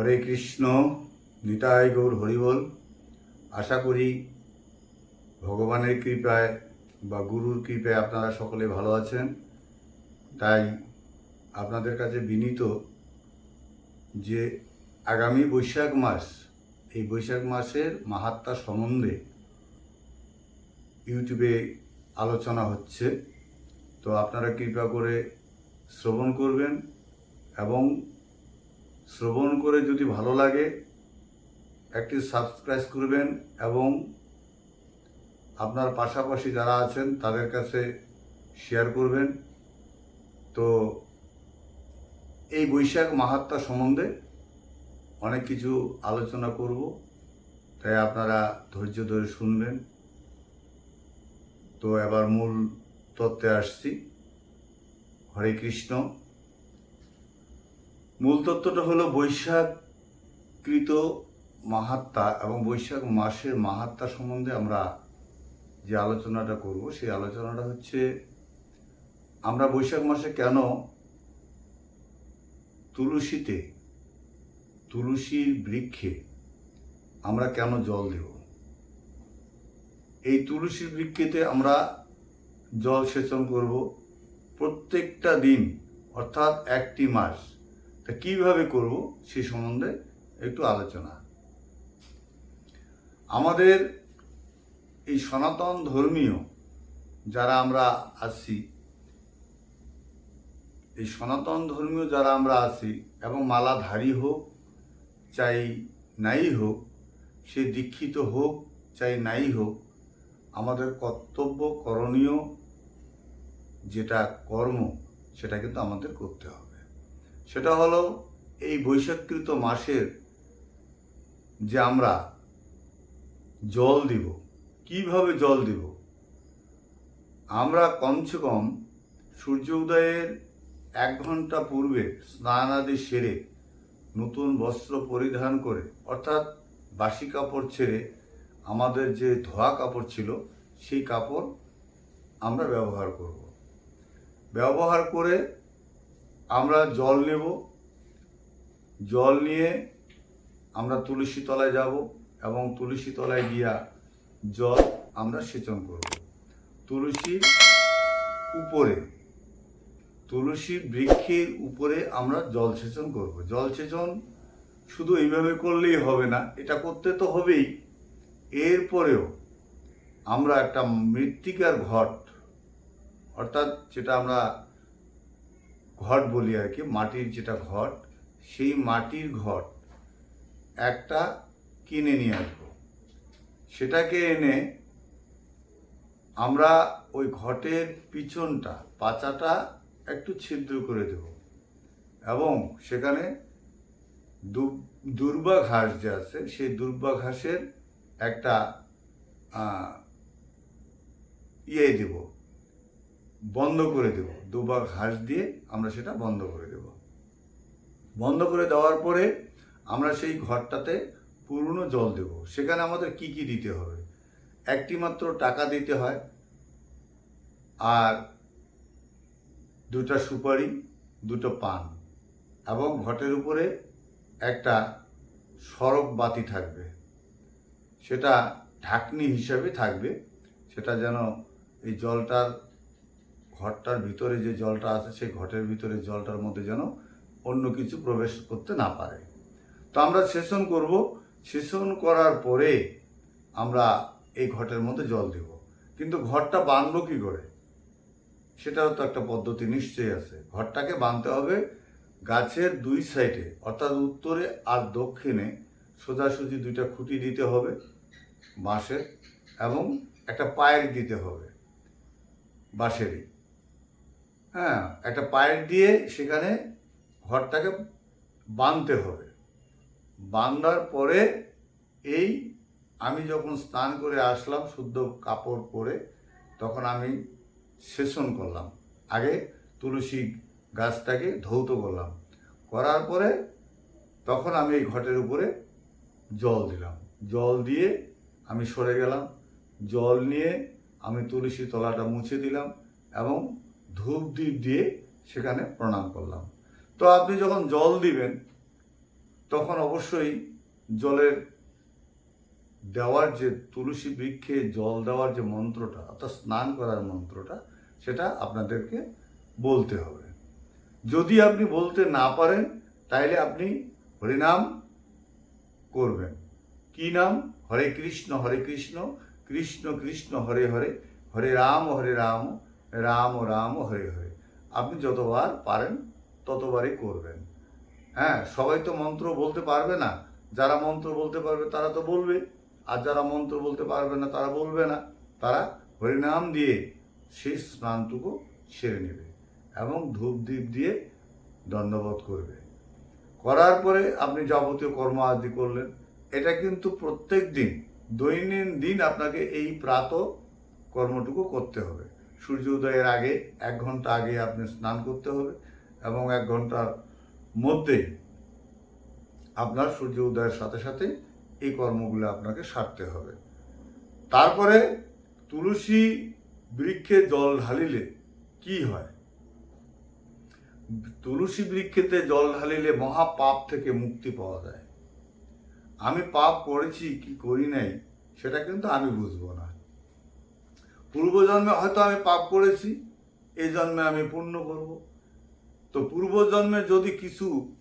হরে কৃষ্ণ, নিতাই গৌর হরিবল। আশা করি ভগবানের কৃপায় বা গুরুর কৃপায় আপনারা সকলে ভালো আছেন। তাই আপনাদের কাছে বিনীত যে আগামী বৈশাখ মাস, এই বৈশাখ মাসের মাহাত্মা সম্বন্ধে ইউটিউবে আলোচনা হচ্ছে। তো আপনারা কৃপা করে শ্রবণ করবেন এবং শ্রবণ করে যদি ভালো লাগে, একটি সাবস্ক্রাইব করবেন এবং আপনার পাশাপাশি যারা আছেন তাদের কাছে শেয়ার করবেন। তো এই বৈশাখ মাহাত্মা সম্বন্ধে অনেক কিছু আলোচনা করব, তাই আপনারা ধৈর্য ধরে শুনবেন। তো এবার মূল তত্ত্বে আসছি। হরে কৃষ্ণ। মূল তত্ত্বটা হলো বৈশাখকৃত মাহাত্মা এবং বৈশাখ মাসের মাহাত্মা সম্বন্ধে আমরা যে আলোচনাটা করব, সেই আলোচনাটা হচ্ছে আমরা বৈশাখ মাসে কেন তুলসীতে, তুলসীর বৃক্ষে আমরা কেন জল দেব? এই তুলসীর বৃক্ষেতে আমরা জল সেচন করব প্রত্যেকটা দিন, অর্থাৎ একটি মাস। তা কীভাবে করব সে সম্বন্ধে একটু আলোচনা। আমাদের এই সনাতন ধর্মীয় যারা আমরা আছি, এই সনাতন ধর্মীয় যারা আমরা আছি এবং মালাধারী হোক, চাই নাই হোক, সে দীক্ষিত হোক, চাই নাই হোক, আমাদের কর্তব্য করণীয় যেটা কর্ম, সেটা কিন্তু আমাদের করতে হবে। সেটা হলো এই বৈশাখকৃত মাসের যে আমরা জল দিব। কীভাবে জল দিব? আমরা কমসে কম সূর্য উদয়ের এক ঘণ্টা পূর্বে স্নানাদি সেরে নতুন বস্ত্র পরিধান করে, অর্থাৎ বাসি কাপড় ছেড়ে আমাদের যে ধোয়া কাপড় ছিল, সেই কাপড় আমরা ব্যবহার করব। ব্যবহার করে আমরা জল নেব। জল নিয়ে আমরা তুলসী তলায় যাব এবং তুলসী তলায় গিয়া জল আমরা সেচন করব। তুলসীর উপরে তুলসী বৃক্ষের উপরে আমরা জল সেচন করব। জল সেচন শুধু এইভাবে করলেই হবে না, এটা করতে তো হবেই। এরপরেও আমরা একটা মৃত্তিকার ঘট, অর্থাৎ যেটা আমরা ঘট বলি আর কি, মাটির যেটা ঘট, সেই মাটির ঘট একটা কিনে নিয়ে আসব। সেটাকে এনে আমরা ওই ঘটের পিছনটা, পাচাটা একটু ছিদ্র করে দেব এবং সেখানে দুর্বা ঘাস যে আছে, সেই দুর্বা ঘাসের একটা ইয়ে দেব। বন্ধ করে দেব। দুবা ঘাস দিয়ে আমরা সেটা বন্ধ করে দেব। বন্ধ করে দেওয়ার পরে আমরা সেই ঘরটাতে পুরনো জল দেব। সেখানে আমাদের কি কি দিতে হবে? একটি মাত্র টাকা দিতে হয় আর দুটা সুপারি, দুটো পান এবং ঘটের উপরে একটা সরক বাতি থাকবে। সেটা ঢাকনি হিসাবে থাকবে। সেটা যেন এই জলটার ঘরটার ভিতরে যে জলটা আছে, সেই ঘটের ভিতরে জলটার মধ্যে যেন অন্য কিছু প্রবেশ করতে না পারে। তো আমরা সেশন করব। সেশন করার পরে আমরা এই ঘটের মধ্যে জল দেব। কিন্তু ঘরটা বাঁধবো কি করে? সেটাও তো একটা পদ্ধতি নিশ্চয়ই আছে। ঘরটাকে বাঁধতে হবে গাছের দুই সাইডে, অর্থাৎ উত্তরে আর দক্ষিণে সোজাসুজি দুইটা খুঁটি দিতে হবে বাঁশের, এবং একটা পায়ের দিতে হবে বাঁশেরই। হ্যাঁ একটা পায়ের দিয়ে সেখানে ঘরটাকে বাঁধতে হবে। বাঁধার পরে এই আমি যখন স্নান করে আসলাম শুদ্ধ কাপড় পরে, তখন আমি সেশন করলাম। আগে তুলসী গাছটাকে ধৌত করলাম। করার পরে তখন আমি এই ঘটের উপরে জল দিলাম। জল দিয়ে আমি সরে গেলাম। জল নিয়ে আমি তুলসী তলাটা মুছে দিলাম এবং ধূপ দ্বীপ দিয়ে সেখানে প্রণাম করলাম। তো আপনি যখন জল দিবেন, তখন অবশ্যই জলের দেওয়ার যে তুলসী বৃক্ষে জল দেওয়ার যে মন্ত্রটা, অর্থাৎ স্নান করার মন্ত্রটা, সেটা আপনাদেরকে বলতে হবে। যদি আপনি বলতে না পারেন, তাইলে আপনি হরিনাম করবেন। কি নাম? হরে কৃষ্ণ হরে কৃষ্ণ কৃষ্ণ কৃষ্ণ, হরে হরে হরে রাম হরে রাম রাম রাম হরে হরে। আপনি যতবার পারেন ততবারই করবেন। হ্যাঁ সবাই তো মন্ত্র বলতে পারবে না। যারা মন্ত্র বলতে পারবে তারা তো বলবে। আর যারা মন্ত্র বলতে পারবে না তারা বলবে না। তারা হরিনাম দিয়ে সেই স্নানটুকু সেরে নেবে এবং ধূপ দ্বীপ দিয়ে দণ্ডবোধ করবে। করার পরে আপনি যাবতীয় কর্ম আদি করলেন। এটা কিন্তু প্রত্যেক দিন, দৈনন্দিন দিন আপনাকে এই প্রাত কর্মটুকু করতে হবে। সূর্য উদয়ের আগে এক ঘণ্টা আগে আপনি স্নান করতে হবে এবং এক ঘণ্টার মধ্যে আপনার সূর্য উদয়ের সাথে সাথে এই কর্মগুলো আপনাকে সারতে হবে। তারপরে তুলসী বৃক্ষে জল ঢালিলে কি হয়? তুলসী বৃক্ষেতে জল ঢালিলে মহা পাপ থেকে মুক্তি পাওয়া যায়। আমি পাপ করেছি কি করি নাই, সেটা কিন্তু আমি বুঝব না। পূর্বজন্মে হয়তো আমি পাপ করেছি, এই জন্মে আমি পুণ্য করব। তো পূর্বজন্মে যদি কিছু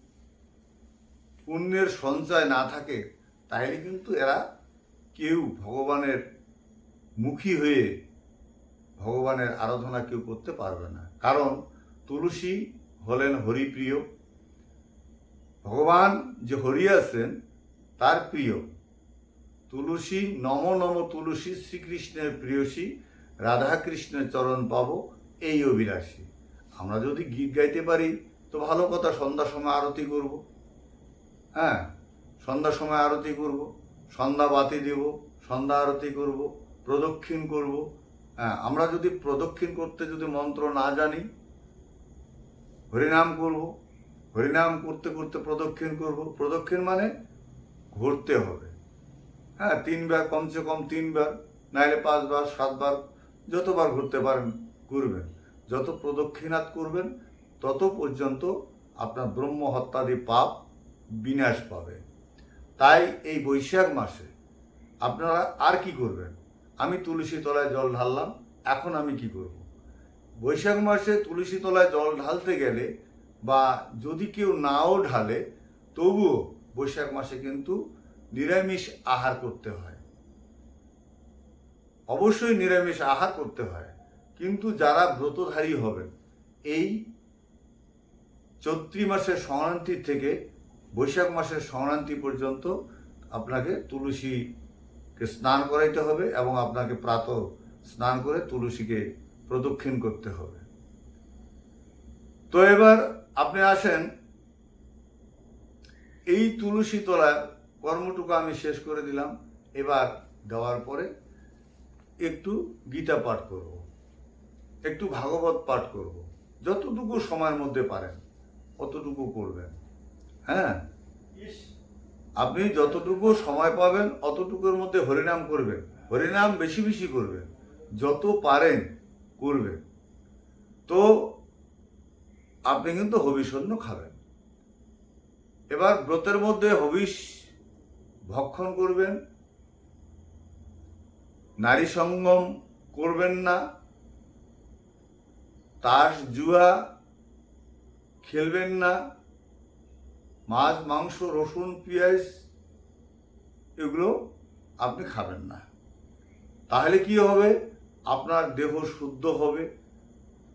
পুণ্যের সঞ্চয় না থাকে, তাহলে কিন্তু এরা কেউ ভগবানের মুখী হয়ে ভগবানের আরাধনা কেউ করতে পারবে না। কারণ তুলসী হলেন হরিপ্রিয়। ভগবান যে হরি আছেন, তার প্রিয়। তুলসী, নম নম তুলসী শ্রীকৃষ্ণের প্রিয়সী। রাধাকৃষ্ণের চরণ পাবো, এই অভিলাষী। আমরা যদি গীত গাইতে পারি, তো ভালো কথা, সন্ধ্যার সময় আরতি করব। হ্যাঁ সন্ধ্যার সময় আরতি করব, সন্ধ্যা বাতি দেব, সন্ধ্যা আরতি করব, প্রদক্ষিণ করব। হ্যাঁ আমরা যদি প্রদক্ষিণ করতে যদি মন্ত্র না জানি, হরিনাম করব, হরিনাম করতে করতে প্রদক্ষিণ করব। প্রদক্ষিণ মানে ঘুরতে হবে। হ্যাঁ তিনবার, কমসে কম তিনবার নাহলে পাঁচবার, সাতবার যতবার ঘুরতে পারেন, ঘুরবেন। যত প্রদক্ষিণাত করবেন, তত পর্যন্ত আপনার ব্রহ্ম হত্যাদি পাপ বিনাশ পাবে। তাই এই বৈশাখ মাসে আপনারা আর কি করবেন? আমি তুলসী তলায় জল ঢাললাম, এখন আমি কি করব? বৈশাখ মাসে তুলসী তলায় জল ঢালতে গেলে বা যদি কেউ নাও ঢালে, তবুও বৈশাখ মাসে কিন্তু নিরামিষ আহার করতে হয়। অবশ্যই নিরামিষ আহার করতে হয়, কিন্তু যারা ব্রতধারী হবেন, এই চৈত্রী মাসের সংক্রান্তি থেকে বৈশাখ মাসের সংক্রান্তি পর্যন্ত আপনাকে তুলসীকে স্নান করাইতে হবে এবং আপনাকে প্রাত স্নান করে তুলসীকে প্রদক্ষিণ করতে হবে। তো এবার আপনি আসেন, এই তুলসী তলার কর্মটুকু আমি শেষ করে দিলাম। এবার দেওয়ার পরে একটু গীতা পাঠ করব একটু ভাগবত পাঠ করব যতটুকু সময়ের মধ্যে পারেন অতটুকু করবেন। হ্যাঁ? আপনি যতটুকু সময় পাবেন অতটুকুর মধ্যে হরিনাম করবেন। হরিনাম বেশি বেশি করবেন। যত পারেন করবেন। তো আপনি কিন্তু হবিষণ্য খাবেন। এবার ব্রতের মধ্যে হবিষ ভক্ষণ করবেন নারী সঙ্গম করবেন না। তাস, জুয়া খেলবেন না। মাছ, মাংস, রসুন, পেঁয়াজ এগুলো আপনি খাবেন না। তাহলে কি হবে? আপনার দেহ শুদ্ধ হবে।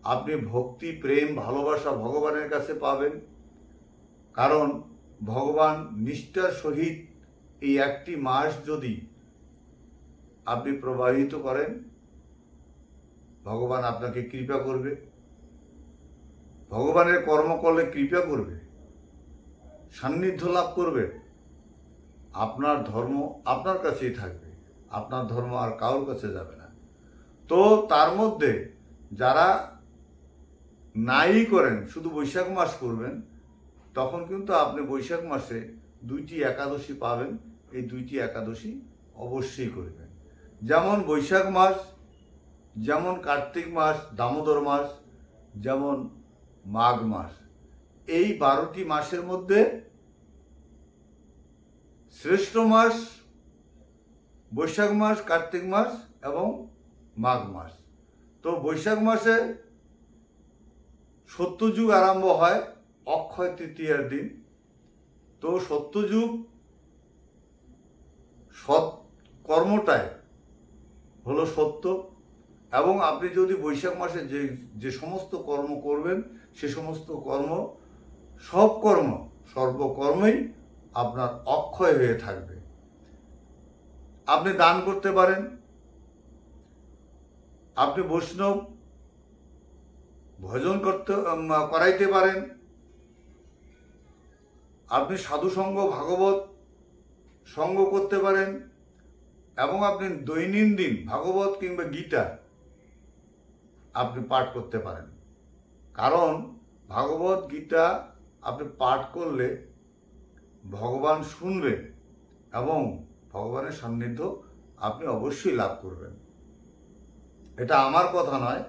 আপনি ভক্তি, প্রেম, ভালোবাসা ভগবানের কাছে পাবেন। কারণ ভগবান নিষ্ঠার সহিত এই একটি মাস যদি আপনি প্রবাহিত করেন, ভগবান আপনাকে কৃপা করবে। ভগবানের কর্ম করলে কৃপা করবে, সান্নিধ্য লাভ করবে। আপনার ধর্ম আপনার কাছেই থাকবে, আপনার ধর্ম আর কারোর কাছে যাবে না। তো তার মধ্যে যারা নাই করেন, শুধু বৈশাখ মাস করবেন, তখন কিন্তু আপনি বৈশাখ মাসে দুইটি একাদশী পাবেন। এই দুইটি একাদশী অবশ্যই করবেন। যেমন বৈশাখ মাস, যেমন কার্তিক মাস, দামোদর মাস, যেমন মাঘ মাস। এই বারোটি মাসের মধ্যে শ্রেষ্ঠ মাস বৈশাখ মাস, কার্তিক মাস এবং মাঘ মাস। তো বৈশাখ মাসে সত্যযুগ আরম্ভ হয় অক্ষয় তৃতীয়ার দিন। তো সত্যযুগ সৎ কর্মটায় হলো সত্য। এবং আপনি যদি বৈশাখ মাসে যে যে সমস্ত কর্ম করবেন, সে সমস্ত কর্ম, সব কর্ম, সর্বকর্মই আপনার অক্ষয় হয়ে থাকবে। আপনি দান করতে পারেন। আপনি বৈষ্ণব ভজন করতে করাইতে পারেন। আপনি সাধুসঙ্গ, ভাগবত সঙ্গ করতে পারেন। এবং আপনি দৈনন্দিন ভাগবত কিংবা গীতা আপনি পাঠ করতে পারেন। কারণ ভাগবত, গীতা আপনি পাঠ করলে ভগবান শুনবেন এবং ভগবানের সান্নিধ্য আপনি অবশ্যই লাভ করবেন। এটা আমার কথা নয়,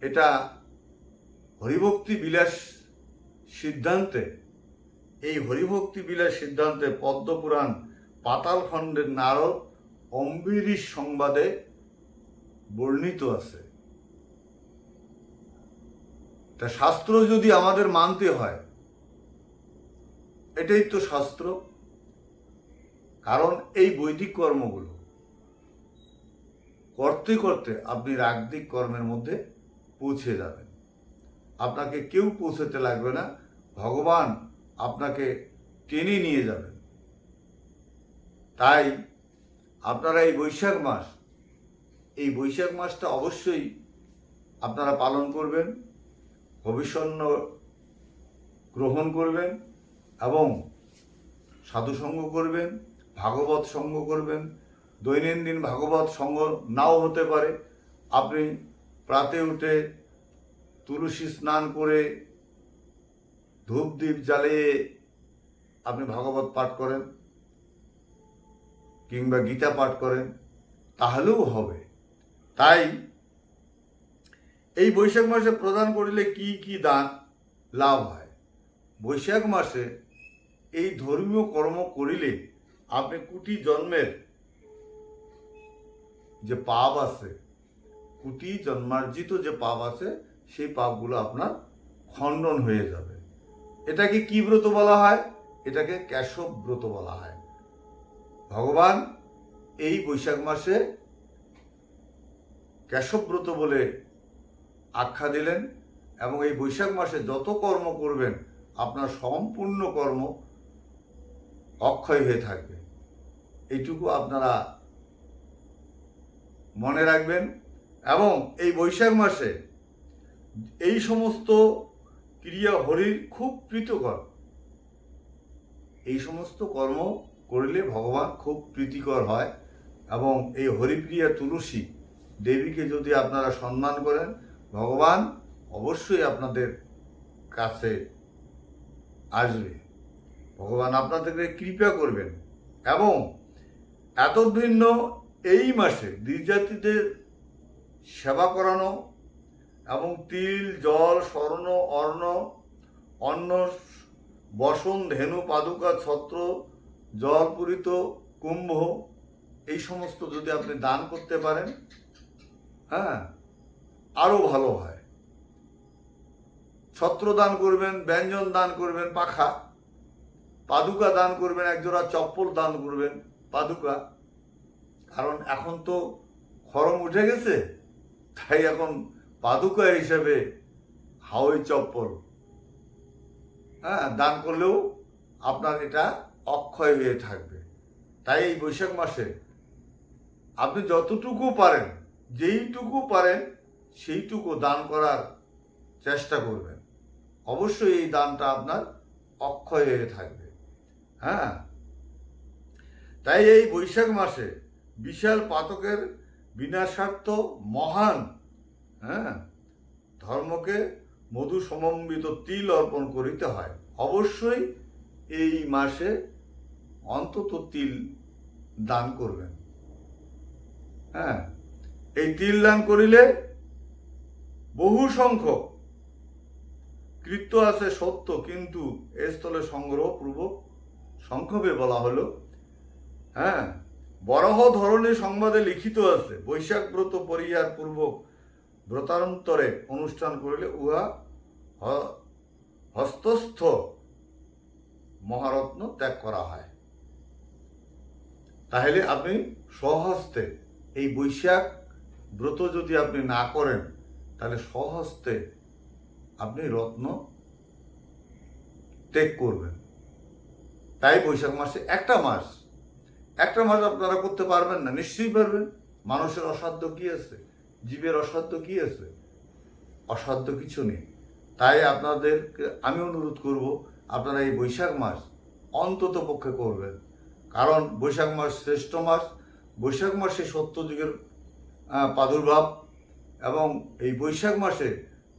এটা হরিভক্তি বিলাস সিদ্ধান্তে, এই হরিভক্তি বিলাস সিদ্ধান্তে পদ্মপুরাণ পাতাল খণ্ডের নারদ অম্বিরীশ সংবাদে বর্ণিত আছে। তা শাস্ত্র যদি আমাদের মানতে হয়, এটাই তো শাস্ত্র। কারণ এই বৈদিক কর্মগুলো করতে করতে আপনি রাগদিক কর্মের মধ্যে পৌঁছে যাবেন। আপনাকে কেউ পৌঁছতে লাগবে না, ভগবান আপনাকে টেনে নিয়ে যাবেন। তাই আপনারা এই বৈশাখ মাস, এই বৈশাখ মাসটা অবশ্যই আপনারা পালন করবেন ভবিষ্যন্ন গ্রহণ করবেন এবং সাধুসঙ্গ করবেন, ভাগবত সঙ্গ করবেন, দৈনন্দিন ভাগবত সঙ্গ নাও হতে পারে। আপনি প্রাতে উঠে তুলসী স্নান করে ধূপ দ্বীপ জ্বালিয়ে আপনি ভাগবত পাঠ করেন। কিংবা গীতা পাঠ করেন, তাহলেও হবে। তাই এই বৈশাখ মাসে প্রদান করিলে কি কি দান, লাভ হয়? বৈশাখ মাসে এই ধর্মীয় কর্ম করিলে আপনি কুটি জন্মের যে পাপ আছে, কুটি জন্মার্জিত যে পাপ আছে, সেই পাপগুলো আপনার খণ্ডন হয়ে যাবে। এটাকে কি ব্রত বলা হয়? এটাকে কেশব ব্রত বলা হয়। ভগবান এই বৈশাখ মাসে কেশবব্রত বলে আখ্যা দিলেন এবং এই বৈশাখ মাসে যত কর্ম করবেন, আপনার সম্পূর্ণ কর্ম অক্ষয় হয়ে থাকবে। এইটুকু আপনারা মনে রাখবেন এবং এই বৈশাখ মাসে এই সমস্ত ক্রিয়া হরির খুব প্রীতকর এই সমস্ত কর্ম করলে ভগবান খুব প্রীতিকর হয় এবং এই হরিপ্রিয়া তুলসী দেবীকে যদি আপনারা সম্মান করেন, ভগবান অবশ্যই আপনাদের কাছে আসবে। ভগবান আপনাদেরকে কৃপা করবেন এবং এত ভিন্ন এই মাসে দ্বিজাতিদের সেবা করানো এবং তিল, জল, স্বর্ণ, অর্ণ, অন্ন, বসন, ধেনু, পাদুকা, ছত্র জলপূরিত কুম্ভ, এই সমস্ত যদি আপনি দান করতে পারেন হ্যাঁ আরও ভালো হয়। ছত্র দান করবেন, ব্যঞ্জন দান করবেন, পাখা, পাদুকা দান করবেন একজোড়া চপ্পল দান করবেন, পাদুকা। কারণ এখন তো খরম উঠে গেছে, তাই এখন পাদুকা হিসেবে হাওয়াই চপ্পল হ্যাঁ দান করলেও আপনার এটা অক্ষয় হয়ে থাকবে। তাই এই বৈশাখ মাসে আপনি যতটুকু পারেন, যেইটুকু পারেন, সেইটুকু দান করার চেষ্টা করবেন। অবশ্যই এই দানটা আপনার অক্ষয় হয়ে থাকবে। হ্যাঁ? তাই এই বৈশাখ মাসে বিশাল পাতকের বিনাশার্থ মহান হ্যাঁ ধর্মকে মধু সমন্বিত তিল অর্পণ করিতে হয়। অবশ্যই এই মাসে অন্তত তিল দান করবেন। হ্যাঁ? এই তিল দান করিলে বহু সংখ্যক, কৃত্য আছে সত্য, কিন্তু এ স্থলে সংগ্রহপূর্বক সংক্ষেপে বলা হলো হ্যাঁ? বরাহ ধরনের সংবাদে লিখিত আছে, বৈশাখ ব্রত পরিহার পূর্বক ব্রতান্তরে অনুষ্ঠান করিলে উহা হস্তস্থ মহারত্ন ত্যাগ করা হয়। তাহলে আপনি স্বহস্তে এই বৈশাখ ব্রত যদি আপনি না করেন, তাহলে স্বহস্তে আপনি রত্ন ত্যাগ করবেন। তাই বৈশাখ মাসে একটা মাস একটা মাস আপনারা করতে পারবেন না, নিশ্চয়ই পারবেন। মানুষের অসাধ্য কি আছে? জীবের অসাধ্য কি আছে? অসাধ্য কিছু নেই। তাই আপনাদেরকে আমি অনুরোধ করব, আপনারা এই বৈশাখ মাস অন্তত পক্ষে করবেন। কারণ বৈশাখ মাস শ্রেষ্ঠ মাস। বৈশাখ মাসে সত্যযুগের প্রাদুর্ভাব এবং এই বৈশাখ মাসে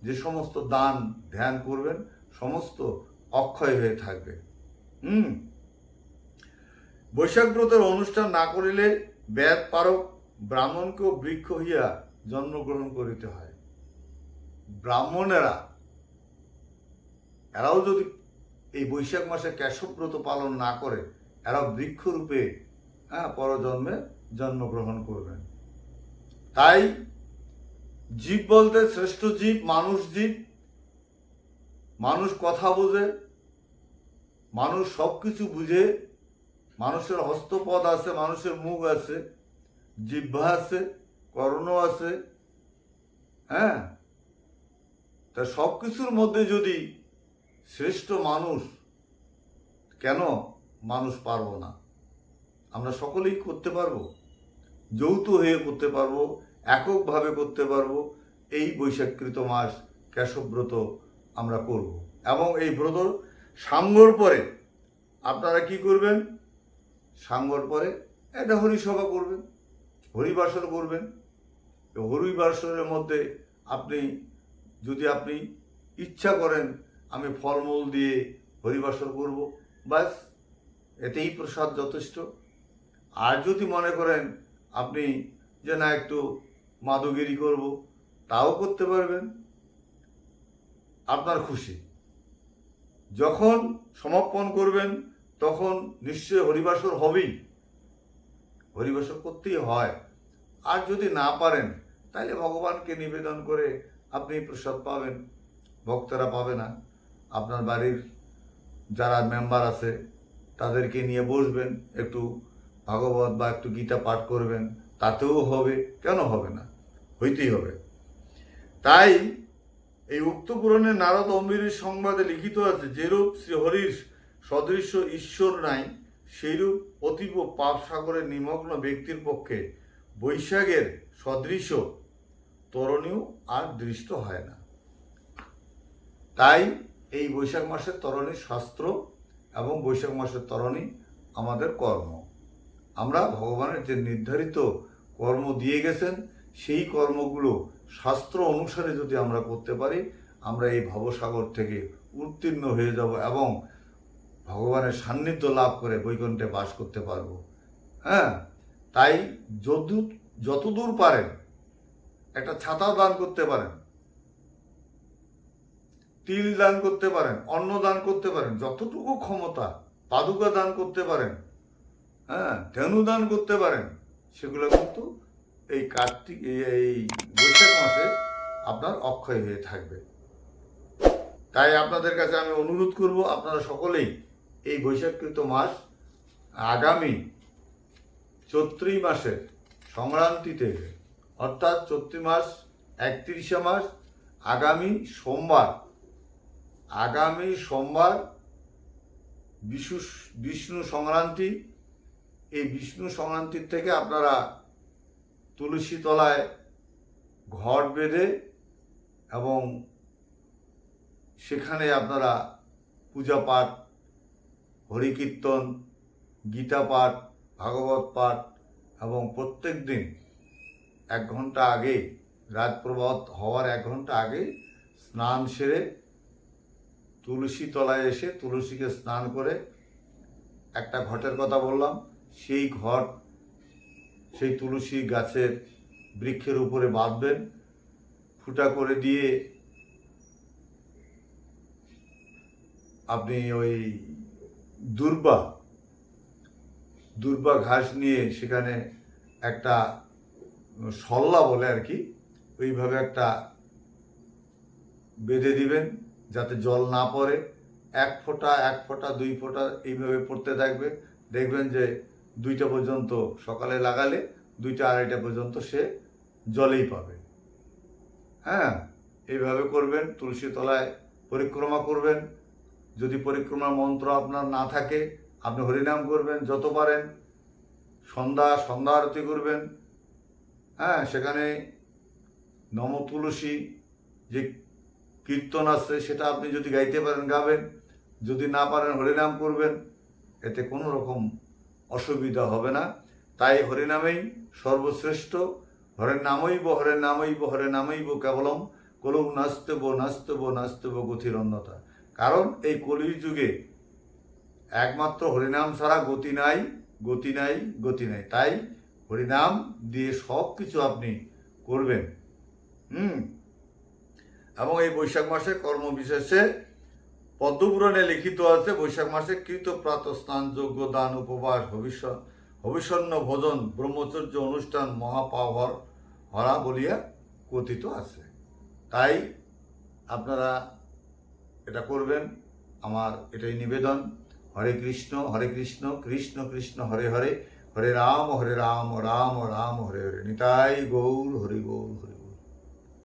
যে সমস্ত দান ধ্যান করবেন, সমস্ত অক্ষয় হয়ে থাকবে। হুম? বৈশাখ ব্রতের অনুষ্ঠান না করিলে ব্যাধ পারক ব্রাহ্মণকেও বৃক্ষ হইয়া জন্মগ্রহণ করিতে হয়। ব্রাহ্মণেরা, এরাও যদি এই বৈশাখ মাসে কেশব ব্রত পালন না করে এরা বৃক্ষরূপে হ্যাঁ পরজন্মে জন্মগ্রহণ করবেন তাই জীব বলতে শ্রেষ্ঠ জীব, মানুষ জীব। মানুষ কথা বোঝে, মানুষ সব কিছু বুঝে, মানুষের হস্তপদ আছে, মানুষের মুখ আছে, জিহ্বা আছে, কর্ণ আছে হ্যাঁ। তা সব কিছুর মধ্যে যদি শ্রেষ্ঠ মানুষ, কেন? মানুষ পারব না। আমরা সকলেই করতে পারব। যৌথ হয়ে করতে পারব, এককভাবে করতে পারব। এই বৈশাখকৃত মাস কেশবব্রত আমরা করব। এবং এই ব্রত সাঙ্গর পরে আপনারা কি করবেন? সাঙ্গর পরে একটা হরিসভা করবেন হরিবাসর করবেন। হরিবাসরের মধ্যে আপনি, যদি আপনি ইচ্ছা করেন, আমি ফলমূল দিয়ে হরিবাসর করব। ব্যাস। এতেই প্রসাদ যথেষ্ট। আর যদি মনে করেন আপনি যে না, একটু মাদগিরি করব, তাও করতে পারবেন। আপনার খুশি। যখন সমাপন করবেন, তখন নিশ্চয় হরিবাসর হবেই। হরিবাসর করতেই হয়। আর যদি না পারেন তাহলে ভগবানকে নিবেদন করে আপনি প্রসাদ পাবেন। ভক্তরা পাবে না। আপনার বাড়ির যারা মেম্বার আছে তাদেরকে নিয়ে বসবেন, একটু ভাগবত বা একটু গীতা পাঠ করবেন, তাতেও হবে, কেন হবে না? হইতেই হবে। তাই এই উক্ত পুরাণে নারদ অম্বিরের সংবাদে লিখিত আছে, যেরূপ শ্রীহরির সদৃশ্য ঈশ্বর নাই, সেইরূপ অতীব পাপ সাগরে নিমগ্ন ব্যক্তির পক্ষে বৈশাখের সদৃশ্য তরণীয় আর দৃষ্ট হয় না। তাই এই বৈশাখ মাসের তরণী শাস্ত্র এবং বৈশাখ মাসের তরণী আমাদের কর্ম। আমরা ভগবানের যে নির্ধারিত কর্ম দিয়ে গেছেন, সেই কর্মগুলো শাস্ত্র অনুসারে যদি আমরা করতে পারি, আমরা এই ভবসাগর থেকে উত্তীর্ণ হয়ে যাব এবং ভগবানের সান্নিধ্য লাভ করে বৈকুণ্ঠে বাস করতে পারব। হ্যাঁ তাই যদূর যতদূর পারেন একটা ছাতা দান করতে পারেন। তিল দান করতে পারেন, অন্ন দান করতে পারেন, যতটুকু ক্ষমতা পাদুকা দান করতে পারেন হ্যাঁ ধেনু দান করতে পারেন, সেগুলো কিন্তু এই কার্তিক, এই- বৈশাখ মাসে আপনার অক্ষয় হয়ে থাকবে। তাই আপনাদের কাছে আমি অনুরোধ করব, আপনারা সকলেই এই বৈশাখকৃত মাস আগামী চৈত্রী মাসের সংক্রান্তিতে, অর্থাৎ চৈত্রী মাস একত্রিশে মাস, আগামী সোমবার আগামী সোমবার বিষ্ণু বিষ্ণু সংক্রান্তি। এই বিষ্ণু সংক্রান্তির থেকে আপনারা তুলসী তলায় ঘট বেঁধে এবং সেখানে আপনারা পূজা পাঠ, হরিকীর্তন, গীতা পাঠ, ভাগবত পাঠ এবং প্রত্যেক দিন এক ঘণ্টা আগে, রাত প্রভাত হওয়ার এক ঘণ্টা আগে স্নান সেরে তুলসী তলায় এসে তুলসীকে স্নান করে একটা ঘটের কথা বললাম। সেই ঘট সেই তুলসী গাছের বৃক্ষের উপরে বাঁধবেন। ফুটা করে দিয়ে আপনি ওই দুর্বা দুর্বা ঘাস নিয়ে সেখানে একটা সল্লা বলে আর কি, ওইভাবে একটা বেঁধে দিবেন। যাতে জল না পড়ে। এক ফোঁটা এক ফোঁটা, দুই ফোঁটা এইভাবে পড়তে থাকবে। দেখবেন যে দুইটা পর্যন্ত সকালে লাগালে দুইটা আড়াইটা পর্যন্ত সে জলেই পাবে। হ্যাঁ এইভাবে করবেন, তুলসী তলায় পরিক্রমা করবেন। যদি পরিক্রমার মন্ত্র আপনার না থাকে, আপনি হরিনাম করবেন যত পারেন। সন্ধ্যা সন্ধ্যা আরতি করবেন। হ্যাঁ সেখানে নম তুলসী যে কীর্তন আছে, সেটা আপনি যদি গাইতে পারেন, গাবেন। যদি না পারেন, হরিনাম করবেন। এতে কোনো রকম অসুবিধা হবে না। তাই হরিনামেই সর্বশ্রেষ্ঠ। হরের নামইব হরের নামইব হরে নামইব কেবলম। কলৌ নাস্তব নাস্তব নাস্তব গতির অন্যতা কারণ এই কলির যুগে একমাত্র হরিনাম ছাড়া গতি নাই গতি নাই গতি নাই। তাই হরিনাম দিয়ে সব কিছু আপনি করবেন। হুম? এবং এই বৈশাখ মাসে কর্মবিশেষে পদ্মপুরাণে লিখিত আছে, বৈশাখ মাসে কৃত প্রাত স্নান যোগ্য দান উপবাস ভবিষ্যৎ ভবিষ্যন্ন ভোজন, ব্রহ্মচর্য অনুষ্ঠান মহাপাবর হরা বলিয়া কথিত আছে। তাই আপনারা এটা করবেন। আমার এটাই নিবেদন। হরে কৃষ্ণ হরে কৃষ্ণ কৃষ্ণ কৃষ্ণ, হরে হরে হরে রাম হরে রাম রাম রাম, হরে হরে। নিতাই গৌর, হরি গৌর, হরি